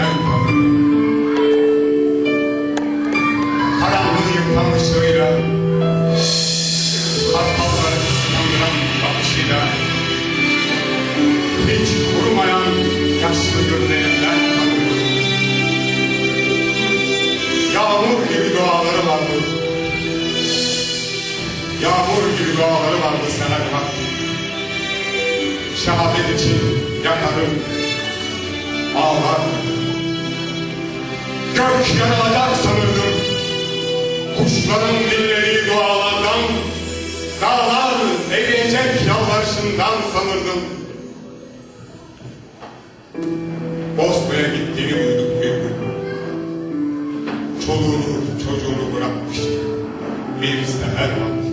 gelen karanlığı yıkanmışlığıyla kartalları kısmandıran bakışıyla. Hiç kurumayan yaşlı gözlerinden tanıyor. Yağmur gibi duaları vardı. Yağmur gibi duaları vardı sana karşı şehadet için yakarım, ağlar, Gök yarılacak sanırdım. Kuşların dilleri dualardan, dağlar eriyecek yalvarışından sanırdım. Bosna'ya gittiğini duyduk bir gün. Çoluğunu çocuğunu bırakmıştı. Bir sefer vakti.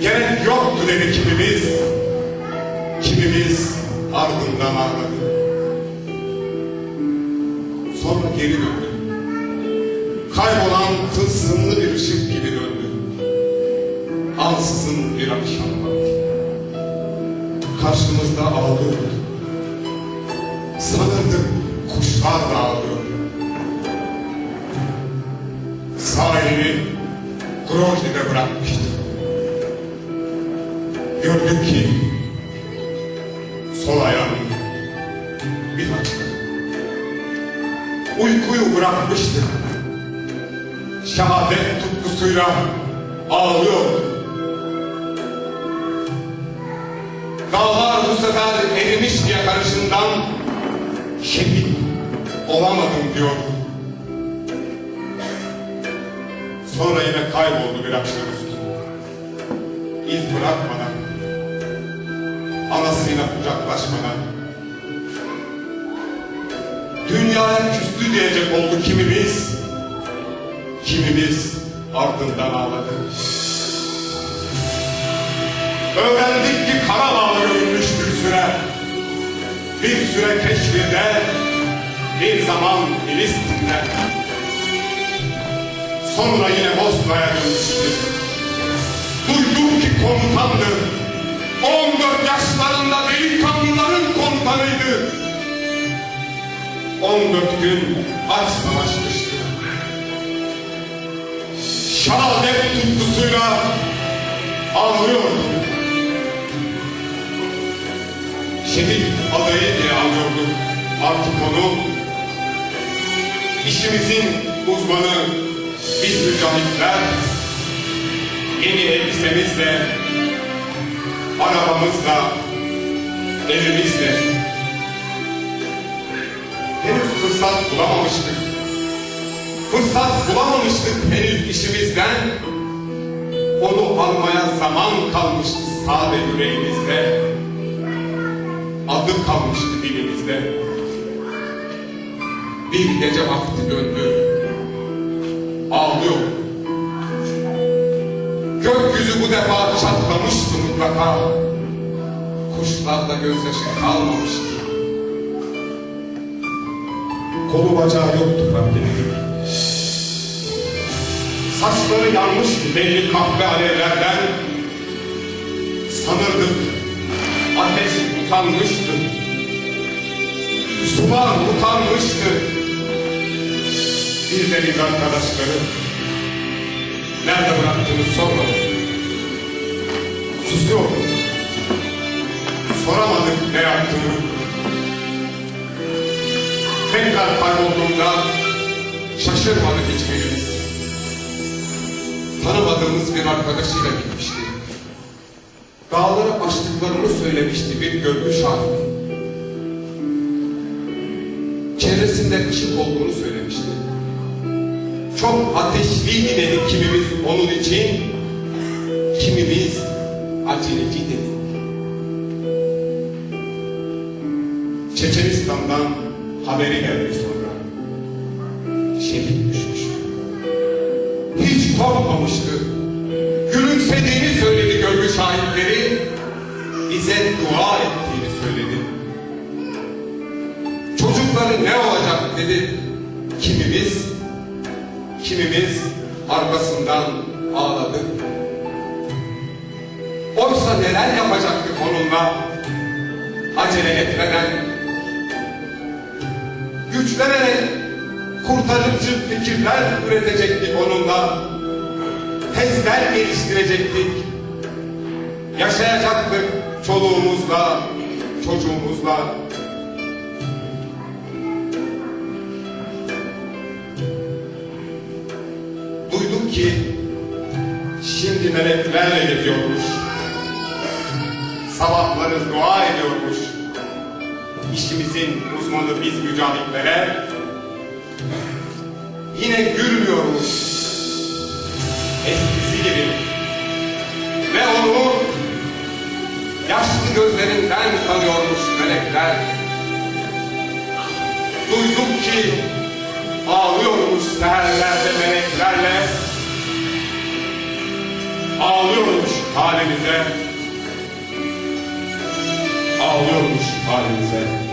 Gerek yoktu dedi kimimiz. Kimimiz ardından ağladı. Geri döndü. Kaybolan tılsımlı bir ışık gibi döndü. Ansızın bir akşam vakti. Karşımızda ağlıyordu. Sanırdım kuşlar da ağlıyor. Sağ elini Grozny'de bırakmıştı. Gördük ki sol ayağını bırakmıştı. Şehadet tutkusuyla ağlıyordu. Dağlar bu sefer erimiş diye karışından şehit olamadım diyor. Sonra yine kayboldu bir akşamüstü. İz bırakmadan, anasıyla kucaklaşmadan. Dünyaya küstü diyecek oldu kimimiz, kimimiz ardından ağladı. Öğrendik ki Karabağ görülmüş bir süre. Bir süre keşfirde, bir zaman Filistin'de. Sonra yine Bosna'ya dönmüştü. Duydum ki komutandı. 14 yaşlarında delikanlıların komutanıydı. 14 gün aç savaşmıştı. Şehadet tutkusuyla ağlıyordu. Şehit adayı diye anıyorduk artık onu. İşimizin uzmanı biz mücahitler yeni elbisemizle, arabamızla, evimizle fırsat bulamamıştık. Fırsat bulamamıştık henüz işimizden. Onu almaya zaman kalmıştı sade yüreğimizde adı kalmıştı dilimizde. Bir gece vakti döndü. Ağlıyor. Gökyüzü bu defa çatlamıştı mutlaka. Kuşlarda gözyaşı kalmamıştı. Kolu bacağı yoktu Rabbinin. Saçları yanmıştı belli kahve alevlerden. Sanırdık ateş utanmıştı. Sular utanmıştı. Bir deniz arkadaşları nerede bıraktığını sormadı. Susuyor. Soramadık ne yaptığını. Tekrar kaybolduğunda şaşırmadı hiçbirimiz. Tanımadığımız bir arkadaşıyla gitmişti. Dağları açtıklarını söylemişti bir görgü şahidi. Çevresinde ışık olduğunu söylemişti. Çok ateşliydi dedi kimimiz onun için, kimimiz aceleci dedi. Çeçenistan'dan haberi geldi sonra. Şehit düşmüştü. Hiç korkmamıştı. Gülümsediğini söyledi görgü şahitleri. Bize dua ettiğini söyledi. Çocukları ne olacak dedi. Kimimiz, kimimiz arkasından ağladı. Oysa neler yapacaktık onunla acele etmeden güçlenerek kurtarıcı fikirler üretecektik onunla tezler geliştirecektik yaşayacaktık çoluğumuzla çocuğumuzla ki şimdi meleklerle geziyormuş. Sabahları dua ediyormuş. İşimizin uzmanı biz mücahitlere yine gülmüyormuş. Eskisi gibi. Ve onu yaşlı gözlerinden tanıyormuş melekler. Duydum ki ağlıyormuş seherlerde meleklerle. Ağlıyormuş halimize. Ağlıyormuş halimize.